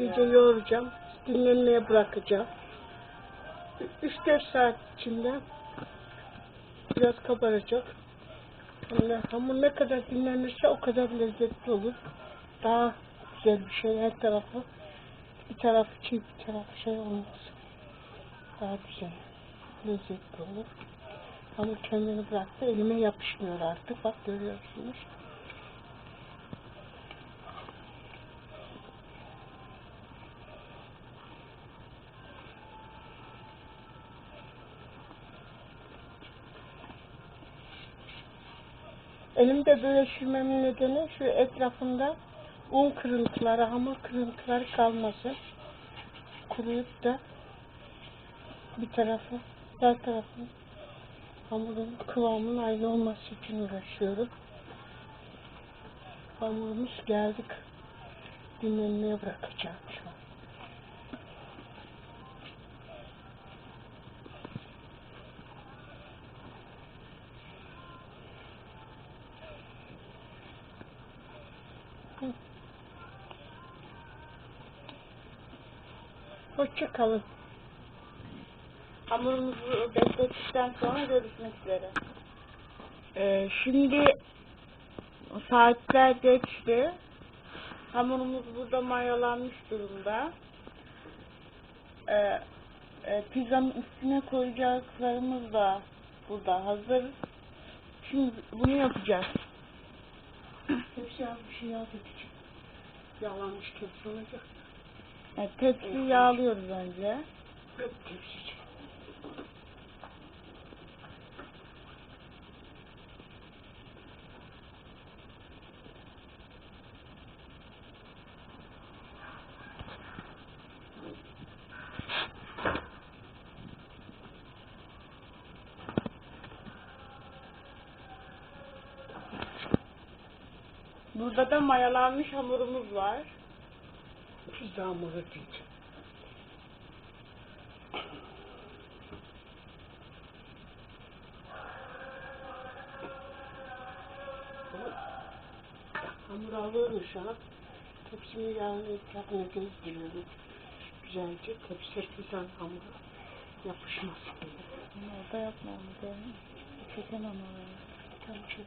iyice yoğuracağım. Dinlenmeye bırakacağım. 3-4 saat içinde biraz kabaracak. Yani hamur ne kadar dinlenirse o kadar lezzetli olur. Daha güzel bir şey her tarafı. Bir tarafı çiğ bir tarafı şey olmaz. Daha güzel. Lezzetli olur. Hamur kendini bıraktı. Elime yapışmıyor artık. Bak görüyorsunuz. Elimde böyle sürmemin nedeni şu etrafında un kırıntıları, hamur kırıntıları kalmasın. Kuruyup da bir tarafı, her tarafın hamurun kıvamının aynı olması için uğraşıyorum. Hamurumuz geldik. Dinlenmeye bırakacağım şu an. Hoşça kalın. Hamurumuzu beklettikten sonra görüşmek üzere. Ee, şimdi Saatler geçti. Hamurumuz burada mayalanmış durumda. Ee, e, pizzanın üstüne koyacaklarımız da burada hazır. Şimdi bunu yapacağız. Az bir şey yağ dökeceğim. Yağlanmış tepsi olacak. Evet, tepsiyi yağlıyoruz önce. Hep tepsici. Burada da mayalanmış hamurumuz var. Pizza hamuru diyeceğim. Hamur alıyorum şu an. Tepsimi yağın etrafına gezdiriyorum. Güzelce tepsiye pizza hamuru yapışmasın diye. Orada yapmamız lazım. Çekemem orayı. Tam çek.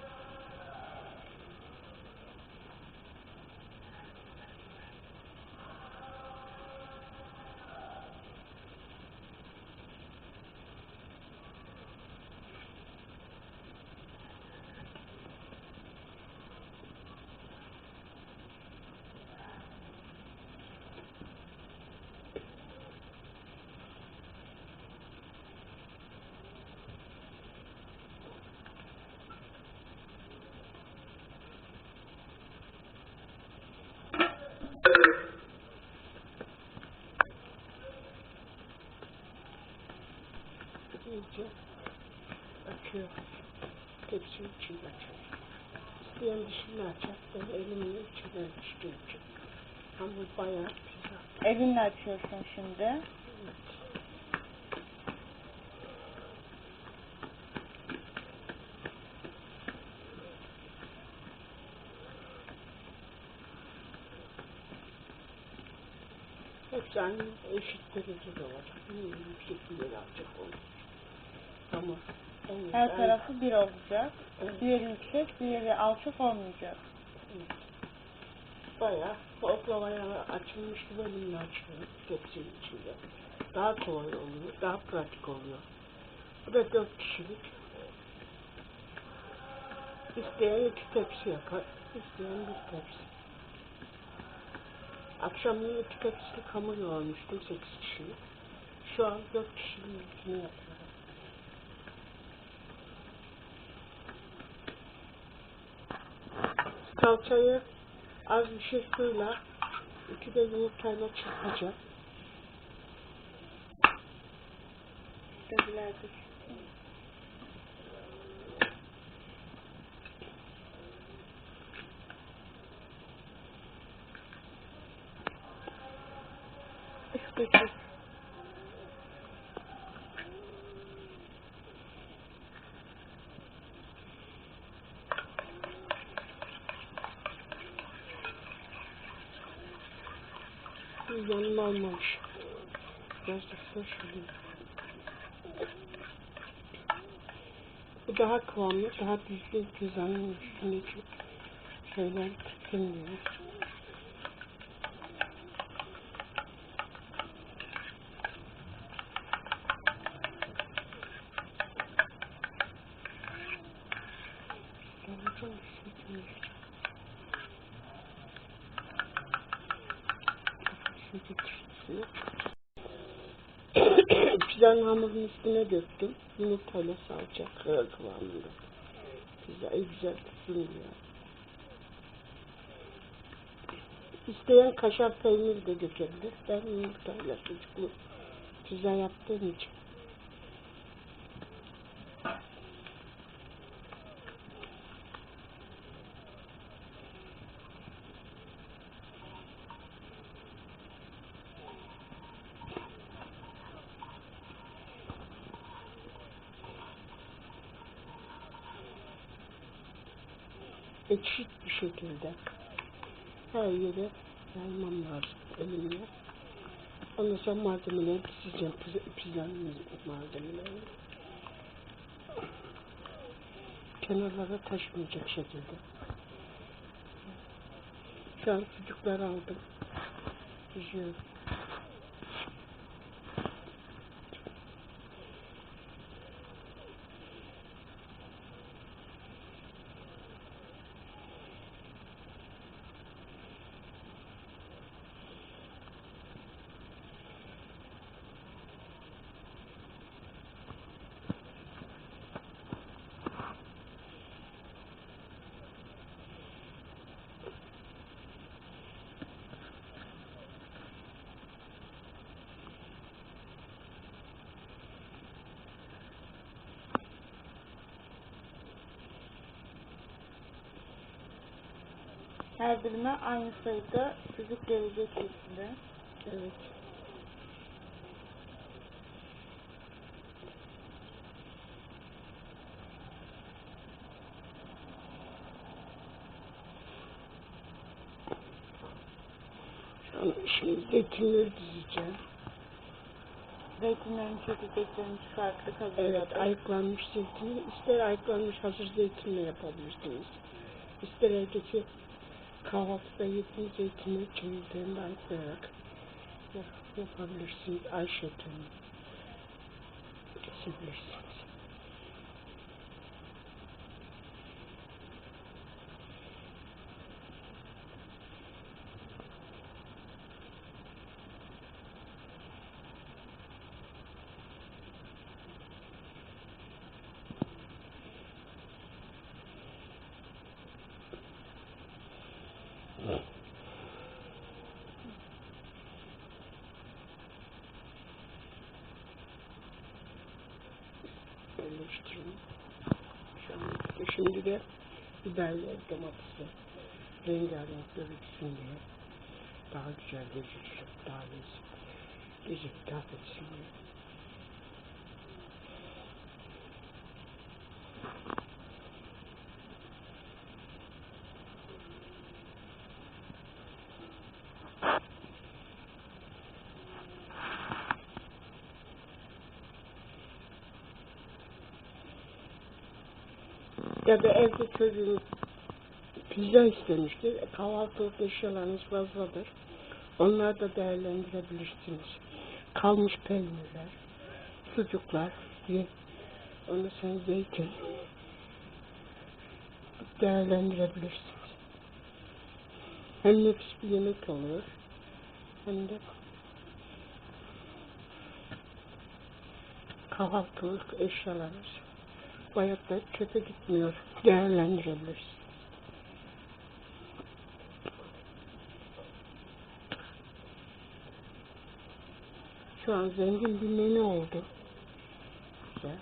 iyice açıyor. Tepsinin içini açıyor. İsteyen dışını açar. Ben elimle içinden çıkıyorum. Hamur bayağı pizza. Elinle açıyorsun şimdi. Aynı eşit derecede olacak. Bunun yüksek bir alacak onu. Tamam. Evet, Her tarafı bir olacak. Evet. Diğeri yüksek, diğeri alçak olmayacak. Bayağı oklavaya açılmış gibi elimle açıyorum tepsinin içinde. Daha kolay oluyor, daha pratik oluyor. Bu da dört kişilik. İsteyen iki tepsi yapar, isteyen bir tepsi. Akşamleyin iki tepsilik hamur yoğurmuştum, sekiz kişilik. Şu an dört kişinin ilkini yapıyorum. Salçayı az bir şey suyla, iki de yumurtayla çırpacağım. Dediler Kıymanın olmamış. Biraz da şöyle şöyle. Bu daha kıvamlı, daha düzgün pizzanın üstündeki şeyler tutulmuyor. Geleceğim, şimdi geleceğim. Pizzanın hamurun üstüne döktüm. Yumurtayla salça kıvamında. Pizzayı güzel tutsun diye. İsteyen kaşar peyniri de dökebilir. Ben yumurtayla sucuklu pizza yaptığım için. Eşit bir şekilde her yere yaymam lazım elimle. Ondan sonra malzemeleri pişireceğim. Pizza, pizzanın malzemelerini. Kenarlara taşmayacak şekilde. Şu an sucukları aldım. Pişiyorum. Her birine aynı sayıda sucuk gelecek şekilde. Evet. Şimdi zeytinleri dizeceğim. Zeytinlerin çekirdeklerini çıkarttık Evet, hazırladık. ayıklanmış zeytini, ister ayıklanmış hazır zeytinle yapabilirsiniz. İster evdeki kahvaltıda yetmeyecekini kendilerine ayıklayarak yapabilirsin. Ayşe Tönü yapabilirsin. Birleştirin. Şu an şimdi de biberler, domatesi rengarenk gözüksün diye daha güzel gözüksün, daha lezzetli, hitap etsin diye. Ya da evde çocuğunuz pizza istemiştir. Kahvaltılık eşyalarınız fazladır. Onları da değerlendirebilirsiniz. Kalmış peynirler, sucuklar, ye. Ondan sonra zeytin değerlendirebilirsiniz. Hem nefis bir yemek olur hem de kahvaltılık eşyalarınız bayatlar çöpe gitmiyor. Değerlendirebiliriz. Şu an zengin bir menü oldu. Güzel.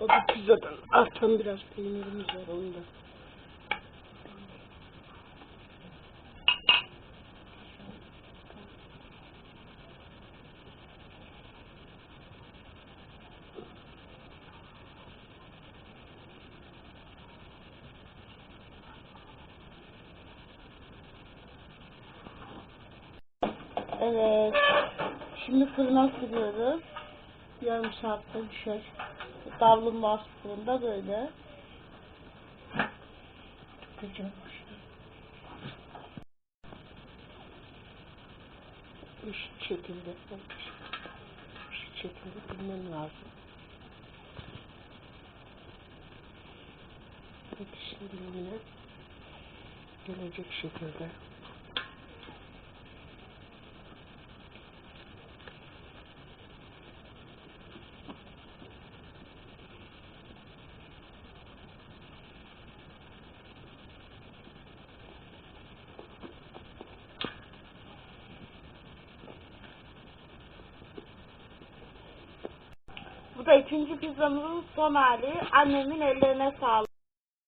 O da pizzadan artan biraz peynirimiz var onda. Evet. Şimdi fırına sürüyoruz. Yarım saatte düşer. Davlumbaz fırında böyle. Güzelmiş. Eşit şekilde. Eşit şekilde bilmem lazım. İkisinin dilimine gelecek şekilde. Da ikinci pizzamızın son hali. Annemin ellerine sağlık.